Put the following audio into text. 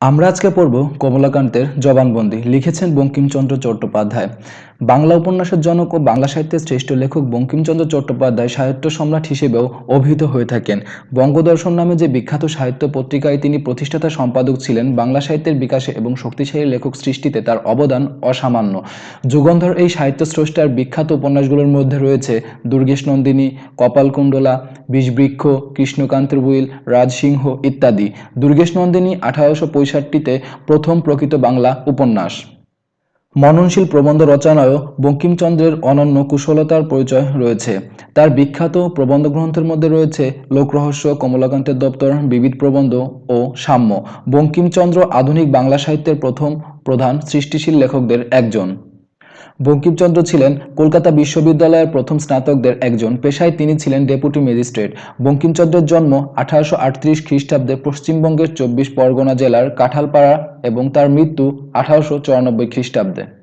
আমরা আজকে পড়ব কমলাকান্তের জবানবন্দি, লিখেছেন বঙ্কিমচন্দ্র চট্টোপাধ্যায়। বাংলা উপন্যাসের জনক ও বাংলা সাহিত্যের শ্রেষ্ঠ লেখক বঙ্কিমচন্দ্র চট্টোপাধ্যায় সাহিত্য সম্রাট হিসেবেও অভিহিত হয়ে থাকেন। বঙ্গদর্শন নামে যে বিখ্যাত সাহিত্য পত্রিকায় তিনি প্রতিষ্ঠাতা সম্পাদক ছিলেন, বাংলা সাহিত্যের বিকাশে এবং শক্তিশালী লেখক সৃষ্টিতে তার অবদান অসামান্য। যুগন্ধর এই সাহিত্য স্রষ্টার বিখ্যাত উপন্যাসগুলোর মধ্যে রয়েছে দুর্গেশ নন্দিনী, কপালকুণ্ডলা বিষবৃক্ষ, কৃষ্ণকান্ত বুইল রাজসিংহ ইত্যাদি। দুর্গেশ নন্দিনী আঠারোশো পঁয়ষট্টিতে প্রথম প্রকৃত বাংলা উপন্যাস। মননশীল প্রবন্ধ রচনায়ও বঙ্কিমচন্দ্রের অনন্য কুশলতার পরিচয় রয়েছে। তার বিখ্যাত প্রবন্ধ গ্রন্থের মধ্যে রয়েছে লোকরহস্য কমলাকান্তের দপ্তর, বিবিধ প্রবন্ধ ও সাম্য। বঙ্কিমচন্দ্র আধুনিক বাংলা সাহিত্যের প্রথম প্রধান সৃষ্টিশীল লেখকদের একজন। বঙ্কিমচন্দ্র ছিলেন কলকাতা বিশ্ববিদ্যালয়ের প্রথম স্নাতকদের একজন, পেশায় তিনি ছিলেন ডেপুটি ম্যাজিস্ট্রেট। বঙ্কিমচন্দ্রের জন্ম আঠারোশো আটত্রিশ খ্রিস্টাব্দে পশ্চিমবঙ্গের চব্বিশ পরগনা জেলার কাঁঠালপাড়া এবং তার মৃত্যু আঠারোশো চুরানব্বই খ্রিস্টাব্দে।